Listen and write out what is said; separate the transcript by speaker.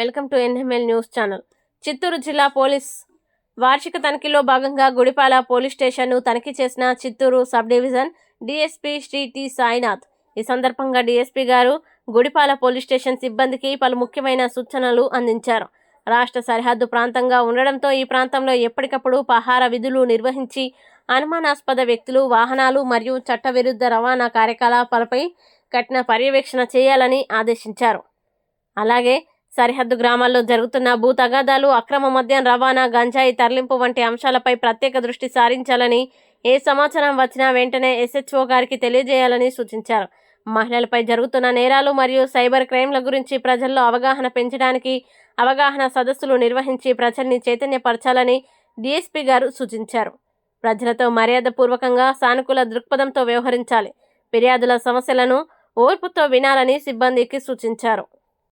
Speaker 1: Welcome to NML news channel. Chittoor జిల్లా police వార్షిక తనిఖీలో భాగంగా గుడిపాల పోలీస్ స్టేషన్ను తనిఖీ చేసిన Chittoor sub division DSP Shri T Sainath. ఈ సందర్భంగా డిఎస్పీ గారు గుడిపాల పోలీస్ స్టేషన్ సిబ్బందికి పలు ముఖ్యమైన సూచనలు అందించారు. రాష్ట్ర సరిహద్దు ప్రాంతంగా ఉండడంతో ఈ ప్రాంతంలో ఎప్పటికప్పుడు పహార విధులు నిర్వహించి అనుమానాస్పద వ్యక్తులు వాహనాలు మరియు చట్టవిరుద్ధ రవాణా కార్యకలాపాలపై కఠిన పర్యవేక్షణ చేయాలని ఆదేశించారు. అలాగే సరిహద్దు గ్రామాల్లో జరుగుతున్న భూ తగాదాలు అక్రమ మద్యం రవాణా గంజాయి తరలింపు వంటి అంశాలపై ప్రత్యేక దృష్టి సారించాలని ఏ సమాచారం వచ్చినా వెంటనే ఎస్హెచ్ఓ గారికి తెలియజేయాలని సూచించారు. మహిళలపై జరుగుతున్న నేరాలు మరియు సైబర్ క్రైమ్ల గురించి ప్రజల్లో అవగాహన పెంచడానికి అవగాహన సదస్సులు నిర్వహించి ప్రజల్ని చైతన్యపరచాలని డిఎస్పీ గారు సూచించారు. ప్రజలతో మర్యాదపూర్వకంగా సానుకూల దృక్పథంతో వ్యవహరించాలి. ఫిర్యాదుల సమస్యలను ఓర్పుతో వినాలని సిబ్బందికి సూచించారు.